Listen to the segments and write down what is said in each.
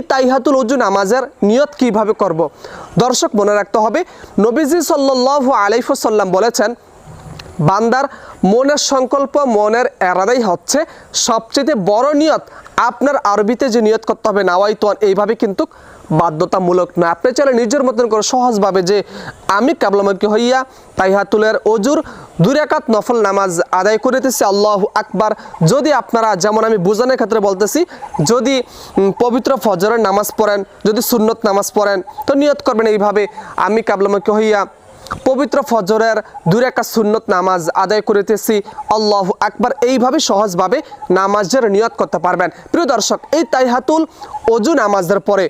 এই তাইহাতুল উজু নামাজের নিয়ত কীভাবে করব। দর্শক, মনে রাখতে হবে, নবীজি সাল্লাহ আলাইফুসাল্লাম বলেছেন, বান্দার মনের সংকল্প, মনের এরাদাই হচ্ছে সবচেয়ে বড় নিয়ত আপনার আরবিতে যে নিয়ত করতে হবে নাওয়াই তোয়ান, এইভাবে কিন্তু বাধ্যতামূলক না। আপনি চাইলে নিজের মতন করে সহজভাবে যে আমি কাবলামুখী হইয়া তাইহাতুলের অজুর দুই রাকাত নফল নামাজ আদায় করিতেছি আল্লাহ আকবার। যদি আপনারা, যেমন আমি বোঝানোর ক্ষেত্রে বলতেছি, যদি পবিত্র ফজরের নামাজ পড়েন, যদি সুন্নত নামাজ পড়েন, তো নিয়ত করবেন এইভাবে, আমি কাবলামুখী হইয়া পবিত্র ফজরের দূরে একটা সুন্নত নামাজ আদায় করিতেছি। আল্লাহ আকবার এইভাবে সহজভাবে নামাজের নিয়ত করতে পারবেন। প্রিয় দর্শক, এই তাইহাতুল অজু নামাজের পরে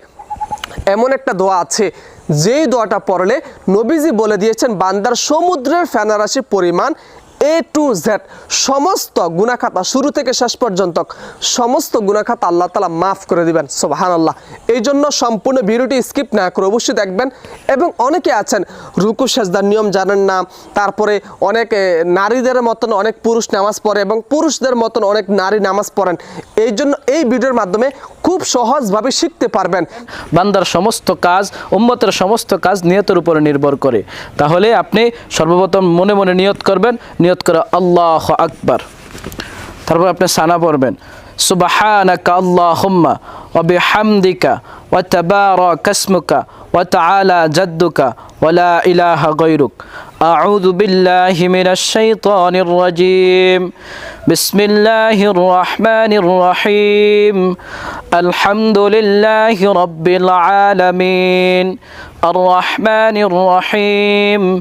এমন একটা দোয়া আছে, যেই দোয়াটা পড়লে নবীজি বলে দিয়েছেন, বান্দার সমুদ্রের ফেনারাশি পরিমাণ এ টু জেড সমস্ত গুণাখাতা শুরু থেকে শেষ পর্যন্ত সমস্ত গুণাখাতা আল্লাহ তালা মাফ করে দিবেন সোবাহান আল্লাহ এই জন্য সম্পূর্ণ ভিডিওটি স্কিপ না করে অবশ্যই দেখবেন এবং অনেকে আছেন, রুকু, সেজদার নিয়ম জানেন না, তারপরে অনেক নারীদের মতন অনেক পুরুষ নামাজ পড়ে এবং পুরুষদের মতন অনেক নারী নামাজ পড়েন। এই জন্য এই ভিডিওর মাধ্যমে খুব সহজভাবে শিখতে পারবেন। বান্দার সমস্ত কাজ, উম্মতের সমস্ত কাজ নিয়তের উপরে নির্ভর করে। তাহলে আপনি সর্বপ্রথম মনে মনে নিয়ত করবেন নিয়ত করে আল্লাহ আকবার। তারপর আপনি সানা পড়বেন, সুবাহানাকা আল্লাহুম্মা ওয়া বিহামদিকা ওয়া তাবারাকাসমুকা ওয়া তাআলা জাদ্দুকা ওয়া লা ইলাহা গায়রুক। আউযু বিল্লাহি মিনাশ শাইতানির রাজীম। বিসমিল্লাহির রাহমানির রাহিম। আলহামদুলিল্লাহি রাব্বিল আলামিন। আর রাহমানির রাহিম।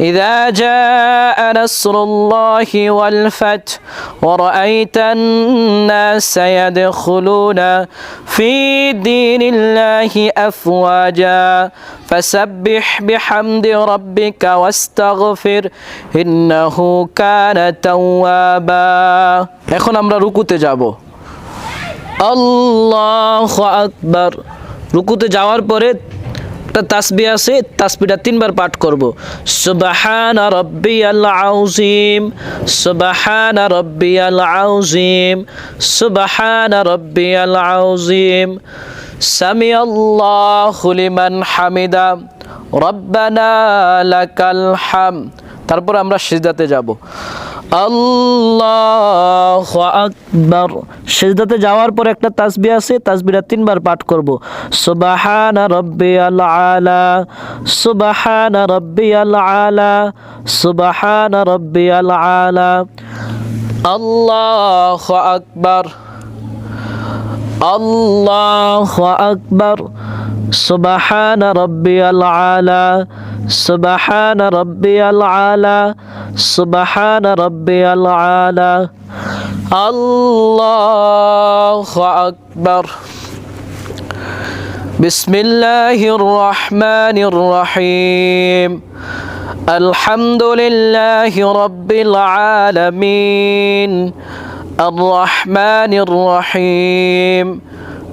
إذا جاء نصر الله والفتح ورأيت الناس يدخلون في دين الله أفواجا فسبح بحمد ربك واستغفر إنه كان توابا এখন আমরা রুকুতে যাব আল্লাহ আকবার রুকুতে যাওয়ার পরে একটা তাসবি আছে তাসবিটা তিনবার পাঠ করব। সুবাহান রব্বি আল আউজিম সুবাহান রব্বি আল আউজিম সুবাহান রব্বি আল আউজিম সামি আল্লাহ লিমান হামিদা, রব্বানা লাকাল হাম। তারপর আমরা সিজদাতে যাব। আল্লাহ আকবার। সিজদাতে যাওয়ার পর একটা তাসবি আছে, তাসবিটা তিনবার পাঠ করব। সুবাহানা রব্বি আল আলা সুবাহানা রব্বি আল আলা সুবাহানা রব্বি আল আলা। আল্লাহ আকবার আল্লাহ আকবার। سبحان ربي العالى سبحان ربي العالى سبحان ربي العالى الله أكبر. بسم الله الرحمن الرحيم. الحمد لله رب العالمين. الرحمن الرحيم.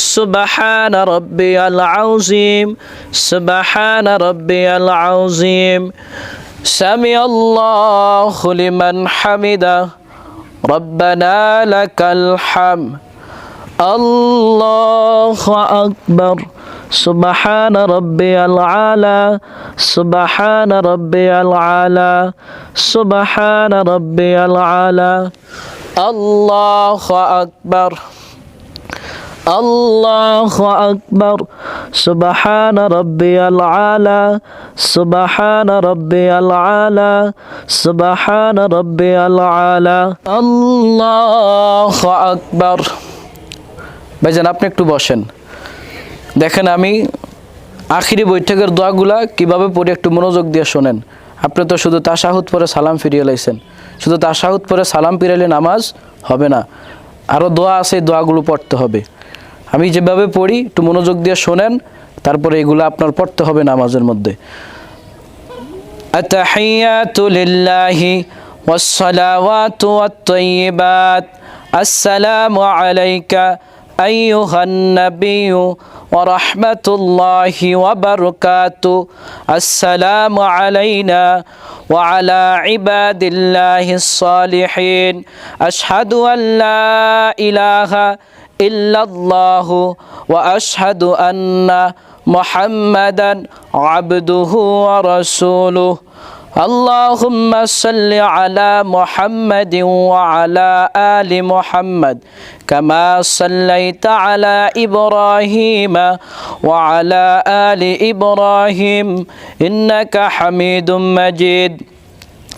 سبحان ربي العظيم سبحان ربي العظيم. سمع الله لمن حمده. ربنا لك الحمد. الله أكبر. سبحان ربي العالى سبحان ربي العالى سبحان ربي العالى الله أكبر. আল্লাহ আকবর। সুবাহান রব্বি আল। আলা সুবাহান রব্বি আল। আলা সুবাহান রব্বি আল। আলা আল্লাহ আকবর। আপনি একটু বসেন। দেখেন, আমি আখিরি বৈঠকের দোয়াগুলা কীভাবে পড়ে একটু মনোযোগ দিয়ে শোনেন। আপনি তো শুধু তাশাহুদ পরে সালাম ফিরিয়ে লাইছেন। শুধু তাশাহুদ পরে সালাম ফিরাইলে নামাজ হবে না। আরও দোয়া আছে দোয়াগুলো পড়তে হবে। আমি যেভাবে পড়ি একটু মনোযোগ দিয়ে শোনেন তারপরে এগুলো আপনার পড়তে হবে নামাজের মধ্যে التحيات لله والصلوات والطيبات السلام عليك أيها النبي ورحمة الله وبركاته السلام علينا وعلى عباد الله الصالحين أشهد أن لا إله إلا الله وأشهد أن محمدا عبده ورسوله اللهم صل على محمد وعلى آل محمد كما صليت على إبراهيم وعلى آل إبراهيم إنك حميد مجيد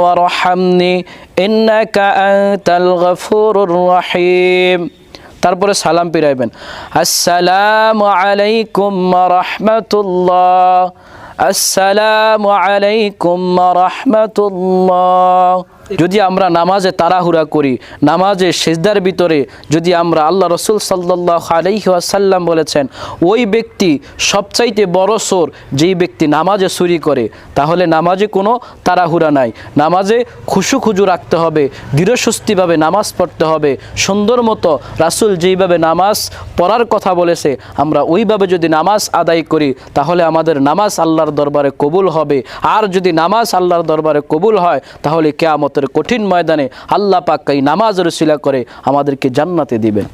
ওয়ারহামনি ইন্নাকা আনতাল গফুরুর রহিম তারপরে সালাম ফিরাইবেন। আসসালামু আলাইকুম রাহমাতুল্লাহ। আসসালামু আলাইকুম রাহমাতুল্লাহ। যদি আমরা নামাজে তাড়াহুড়া করি, নামাজে সেজদার ভিতরে যদি আমরা আল্লাহ রসুল সাল্লাহ আলাইহি আসাল্লাম বলেছেন, ওই ব্যক্তি সবচাইতে বড় সোর যেই ব্যক্তি নামাজে চুরি করে, তাহলে নামাজে কোনো তাড়াহুড়া নাই। নামাজে খুশু খুজু রাখতে হবে দৃঢ়স্বস্তিভাবে নামাজ পড়তে হবে, সুন্দর মতো রাসুল যেইভাবে নামাজ পড়ার কথা বলেছে, আমরা ওইভাবে যদি নামাজ আদায় করি, তাহলে আমাদের নামাজ আল্লাহর দরবারে কবুল হবে। আর যদি নামাজ আল্লাহর দরবারে কবুল হয়, তাহলে কেয়ামতের কঠিন ময়দানে আল্লাহ পাক এই নামাজের শিলা করে আমাদেরকে জান্নাতে দিবেন।